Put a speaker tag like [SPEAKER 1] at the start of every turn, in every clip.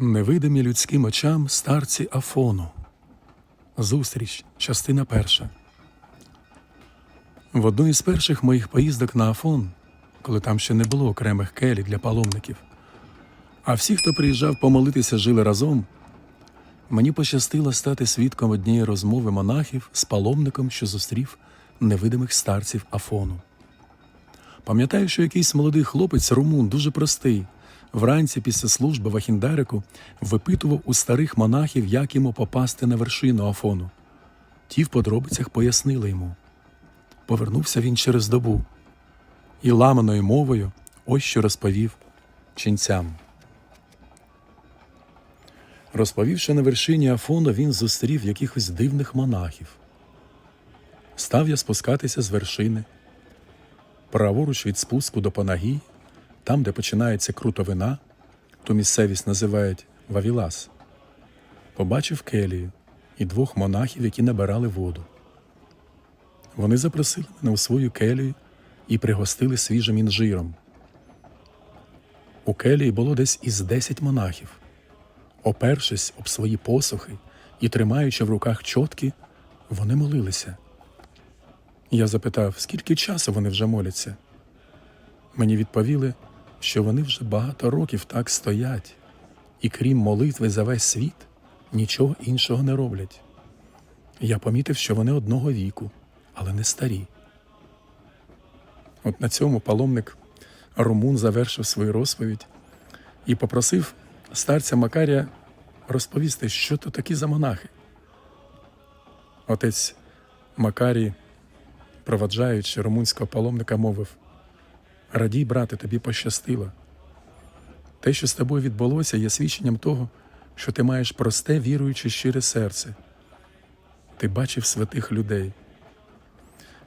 [SPEAKER 1] Невидимі людським очам старці Афону. Зустріч, частина перша. В одну із перших моїх поїздок на Афон, коли там ще не було окремих келій для паломників, а всі, хто приїжджав помолитися, жили разом, мені пощастило стати свідком однієї розмови монахів з паломником, що зустрів невидимих старців Афону. Пам'ятаю, що якийсь молодий хлопець румун, дуже простий, вранці після служби в Ахіндарику випитував у старих монахів, як йому попасти на вершину Афону. Ті в подробицях пояснили йому. Повернувся він через добу і ламаною мовою ось що розповів ченцям. Розповівши на вершині Афону, він зустрів якихось дивних монахів. Став я спускатися з вершини праворуч від спуску до Панагії, там, де починається крутовина, ту місцевість називають Вавілас, побачив келію і двох монахів, які набирали воду. Вони запросили мене у свою келію і пригостили свіжим інжиром. У келії було десь із десять монахів. Опершись об свої посохи і тримаючи в руках чотки, вони молилися. Я запитав, скільки часу вони вже моляться. Мені відповіли, що вони вже багато років так стоять, і крім молитви за весь світ, нічого іншого не роблять. Я помітив, що вони одного віку, але не старі. От на цьому паломник Румун завершив свою розповідь і попросив старця Макарія розповісти, що то такі за монахи. Отець Макарій проваджаючи румунського паломника, мовив: Радій, брате, тобі пощастило. Те, що з тобою відбулося, є свідченням того, що ти маєш просте, віруюче, щире серце. Ти бачив святих людей.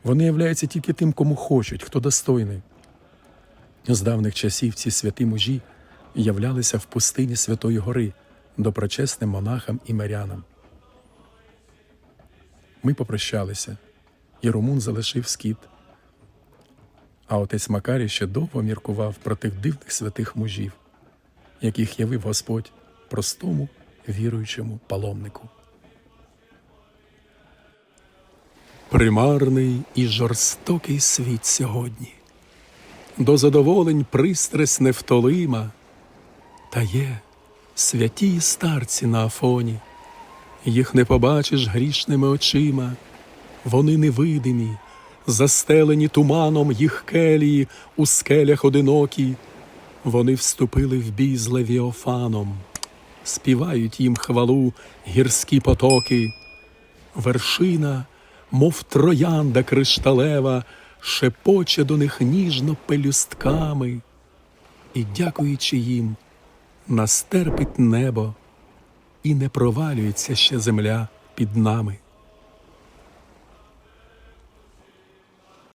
[SPEAKER 1] Вони являються тільки тим, кому хочуть, хто достойний. З давних часів ці святі мужі являлися в пустині Святої Гори доброчесним монахам і мирянам. Ми попрощалися і Румун залишив скіт. А отець Макарій ще довго міркував про тих дивних святих мужів, яких явив Господь простому віруючому паломнику. Примарний і жорстокий світ сьогодні. До задоволень пристрасть невтолима, та є святі старці на Афоні, їх не побачиш грішними очима. Вони невидимі, застелені туманом їх келії у скелях одинокі. Вони вступили в бій з Левіофаном, співають їм хвалу гірські потоки. Вершина, мов троянда кришталева, шепоче до них ніжно пелюстками, і, дякуючи їм, нас терпить небо, і не провалюється ще земля під нами.